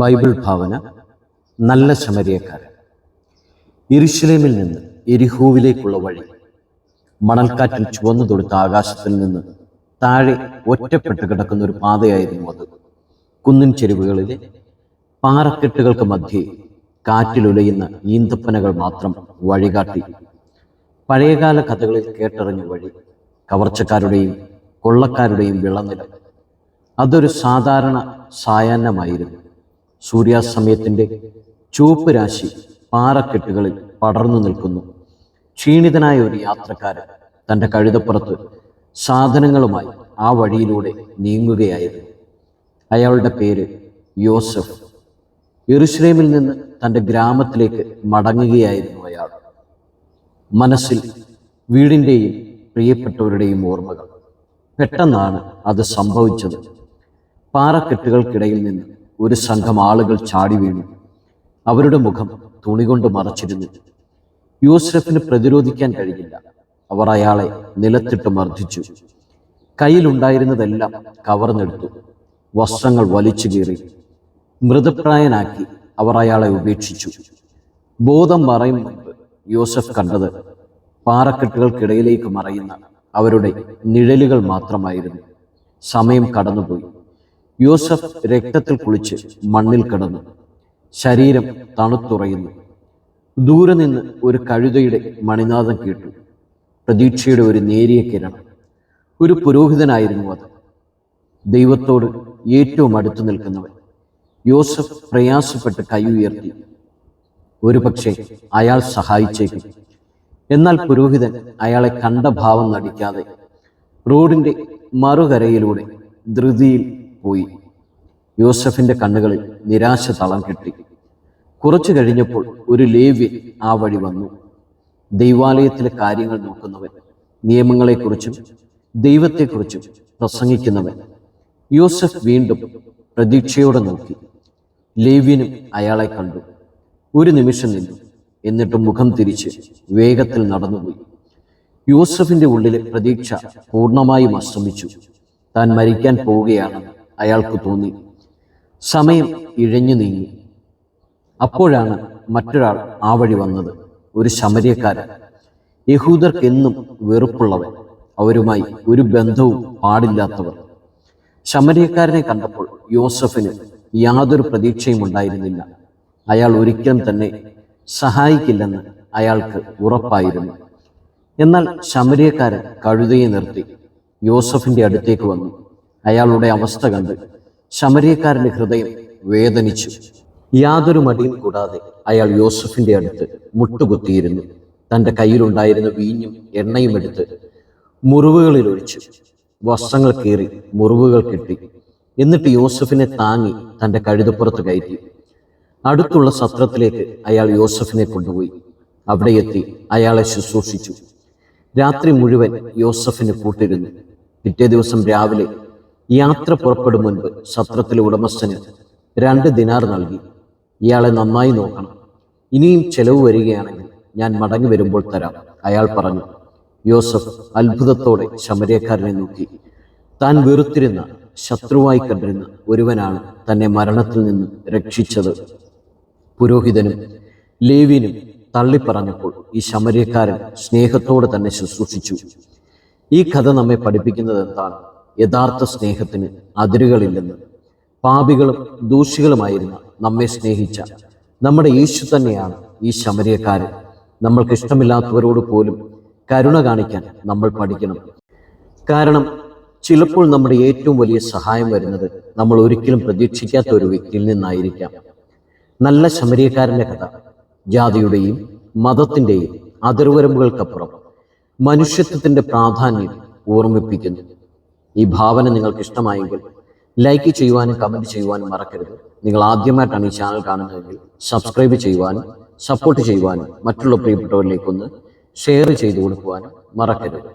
Bible ഭാവന നല്ല ശമരിയക്കാരൻ. ഇരുഷലേമിൽ നിന്ന് എരിഹൂവിലേക്കുള്ള വഴി മണൽക്കാറ്റിൽ ചുവന്നു തൊടുത്ത ആകാശത്തിൽ നിന്ന് താഴെ ഒറ്റപ്പെട്ട് കിടക്കുന്ന ഒരു പാതയായിരുന്നു അത്. കുന്നിൻ ചെരുവുകളിലെ പാറക്കെട്ടുകൾക്ക് മധ്യേ കാറ്റിലുലയുന്ന ഈന്തപ്പനകൾ മാത്രം വഴികാട്ടി പഴയകാല കഥകളിൽ കേട്ടറിഞ്ഞ വഴി കവർച്ചക്കാരുടെയും കൊള്ളക്കാരുടെയും വിളനിലം അതൊരു സാധാരണ സായാഹ്നമായിരുന്നു. സൂര്യാസ്തമയത്തിന്റെ ചുവപ്പ് രാശി പാറക്കെട്ടുകളിൽ പടർന്നു നിൽക്കുന്നു. ക്ഷീണിതനായ ഒരു യാത്രക്കാരൻ തന്റെ കഴുതപ്പുറത്ത് സാധനങ്ങളുമായി ആ വഴിയിലൂടെ നീങ്ങുകയായിരുന്നു. അയാളുടെ പേര് യോസഫ്. യെറുശ്ലേമിൽ നിന്ന് തന്റെ ഗ്രാമത്തിലേക്ക് മടങ്ങുകയായിരുന്നു അയാൾ. മനസ്സിൽ വീടിന്റെയും പ്രിയപ്പെട്ടവരുടെയും ഓർമ്മകൾ. പെട്ടെന്നാണ് അത് സംഭവിച്ചത്. പാറക്കെട്ടുകൾക്കിടയിൽ നിന്ന് ഒരു സംഘം ആളുകൾ ചാടി വീണു. അവരുടെ മുഖം തുണി കൊണ്ട് മറച്ചിരുന്നു. യൂസഫിന് പ്രതിരോധിക്കാൻ കഴിഞ്ഞില്ല അവർ അയാളെ നിലത്തിട്ട് മർദ്ദിച്ചു. കയ്യിലുണ്ടായിരുന്നതെല്ലാം കവർന്നെടുത്തു. വസ്ത്രങ്ങൾ വലിച്ചു കീറി. മൃതപ്രായനാക്കി അവർ അയാളെ ഉപേക്ഷിച്ചു. ബോധം മറയും മുൻപ് യോസഫ് കണ്ടത് പാറക്കെട്ടുകൾക്കിടയിലേക്ക് മറയുന്ന അവരുടെ നിഴലുകൾ മാത്രമായിരുന്നു. സമയം കടന്നുപോയി. യോസഫ് രക്തത്തിൽ കുളിച്ച് മണ്ണിൽ കിടന്നു. ശരീരം തണുത്തുറയുന്നു. ദൂരെ നിന്ന് ഒരു കഴുതയുടെ മണിനാഥം കേട്ടു. പ്രതീക്ഷയുടെ ഒരു നേരിയ കിരണം. ഒരു പുരോഹിതനായിരുന്നു അത്. ദൈവത്തോട് ഏറ്റവും അടുത്തു നിൽക്കുന്നവൻ. യോസഫ് പ്രയാസപ്പെട്ട് കൈ ഉയർത്തി. ഒരുപക്ഷെ അയാൾ സഹായിച്ചേക്കും. എന്നാൽ പുരോഹിതൻ അയാളെ കണ്ട ഭാവം നടിക്കാതെ റോഡിന്റെ മറുകരയിലൂടെ ധൃതിയിൽ പോയി. യോസഫിന്റെ കണ്ണുകളിൽ നിരാശ തളം കെട്ടി. കുറച്ചു കഴിഞ്ഞപ്പോൾ ഒരു ലേവ്യൻ ആ വഴി വന്നു. ദൈവാലയത്തിലെ കാര്യങ്ങൾ നോക്കുന്നവൻ നിയമങ്ങളെക്കുറിച്ചും ദൈവത്തെക്കുറിച്ചും പ്രസംഗിക്കുന്നവൻ. യൂസഫ് വീണ്ടും പ്രതീക്ഷയോടെ നോക്കി. ലേവ്യനും അയാളെ കണ്ടു. ഒരു നിമിഷം നിന്നു. എന്നിട്ട് മുഖം തിരിച്ച് വേഗത്തിൽ നടന്നുപോയി. യൂസഫിന്റെ ഉള്ളിലെ പ്രതീക്ഷ പൂർണമായും അസ്തമിച്ചു. താൻ മരിക്കാൻ പോവുകയാണെന്ന് അയാൾക്ക് തോന്നി. സമയം ഇഴഞ്ഞു നീങ്ങി. അപ്പോഴാണ് മറ്റൊരാൾ ആ വഴി വന്നത്. ഒരു ശമര്യക്കാരൻ. യഹൂദർക്കെന്നും വെറുപ്പുള്ളവൻ. അവരുമായി ഒരു ബന്ധവും പാടില്ലാത്തവർ. ശമര്യക്കാരനെ കണ്ടപ്പോൾ യോസഫിന് യാതൊരു പ്രതീക്ഷയും ഉണ്ടായിരുന്നില്ല. അയാൾ ഒരിക്കലും തന്നെ സഹായിക്കില്ലെന്ന് അയാൾക്ക് ഉറപ്പായിരുന്നു. എന്നാൽ ശമര്യക്കാരൻ കഴുതയെ നിർത്തി. യോസഫിന്റെ അടുത്തേക്ക് വന്നു. അയാളുടെ അവസ്ഥ കണ്ട് ശമരിയക്കാരന്റെ ഹൃദയം വേദനിച്ചു. യാതൊരു മടിയും കൂടാതെ അയാൾ യോസഫിന്റെ അടുത്ത് മുട്ടുകുത്തിയിരുന്നു. തന്റെ കയ്യിലുണ്ടായിരുന്ന വീഞ്ഞും എണ്ണയും എടുത്ത് മുറിവുകളിൽ ഒഴിച്ചു വസ്ത്രങ്ങൾ കീറി മുറിവുകൾ കെട്ടി. എന്നിട്ട് യോസഫിനെ താങ്ങി തന്റെ കഴുതപ്പുറത്ത് കയറ്റി. അടുത്തുള്ള സത്രത്തിലേക്ക് അയാൾ യോസഫിനെ കൊണ്ടുപോയി. അവിടെ എത്തി അയാളെ ശുശ്രൂഷിച്ചു. രാത്രി മുഴുവൻ യോസഫിന് കൂട്ടിരുന്നു. പിറ്റേ ദിവസം രാവിലെ യാത്ര പുറപ്പെടും മുൻപ് സത്രത്തിലെ ഉടമസ്ഥന് രണ്ട് ദിനാർ നൽകി. ഇയാളെ നന്നായി നോക്കണം. ഇനിയും ചെലവ് വരികയാണെങ്കിൽ ഞാൻ മടങ്ങി വരുമ്പോൾ തരാം അയാൾ പറഞ്ഞു. യോസഫ് അത്ഭുതത്തോടെ ശമരക്കാരനെ നോക്കി. താൻ വെറുത്തിരുന്ന ശത്രുവായി കണ്ടിരുന്ന ഒരുവനാണ് തന്നെ മരണത്തിൽ നിന്ന് രക്ഷിച്ചത്. പുരോഹിതനും ലേവിനും തള്ളിപ്പറഞ്ഞപ്പോൾ ഈ ശമര്യക്കാരൻ സ്നേഹത്തോടെ തന്നെ ശുശ്രൂഷിച്ചു. ഈ കഥ നമ്മെ പഠിപ്പിക്കുന്നത് എന്താണ് യഥാർത്ഥ സ്നേഹത്തിന് അതിരുകളില്ലെന്ന്. പാപികളും ദൂഷികളുമായിരുന്ന നമ്മെ സ്നേഹിച്ച നമ്മുടെ യേശു തന്നെയാണ് ഈ ശമരിയക്കാരൻ. നമ്മൾക്ക് ഇഷ്ടമില്ലാത്തവരോട് പോലും കരുണ കാണിക്കാൻ നമ്മൾ പഠിക്കണം. കാരണം ചിലപ്പോൾ നമ്മുടെ ഏറ്റവും വലിയ സഹായം വരുന്നത് നമ്മൾ ഒരിക്കലും പ്രതീക്ഷിക്കാത്ത ഒരു വ്യക്തിയിൽ നിന്നായിരിക്കാം. നല്ല ശമരിയക്കാരന്റെ കഥ ജാതിയുടെയും മതത്തിന്റെയും അതിർവരമ്പുകൾക്കപ്പുറം മനുഷ്യത്വത്തിന്റെ പ്രാധാന്യം ഓർമ്മിപ്പിക്കുന്നു. ഈ ഭാവന നിങ്ങൾക്ക് ഇഷ്ടമായെങ്കിൽ ലൈക്ക് ചെയ്യുവാനും കമന്റ് ചെയ്യുവാനും മറക്കരുത്. നിങ്ങൾ ആദ്യമായിട്ടാണ് ഈ ചാനൽ കാണുന്നതെങ്കിൽ സബ്സ്ക്രൈബ് ചെയ്യുവാനും സപ്പോർട്ട് ചെയ്യുവാനും മറ്റുള്ള പ്രിയപ്പെട്ടവരിലേക്കൊന്ന് ഷെയർ ചെയ്തു കൊടുക്കുവാനും മറക്കരുത്.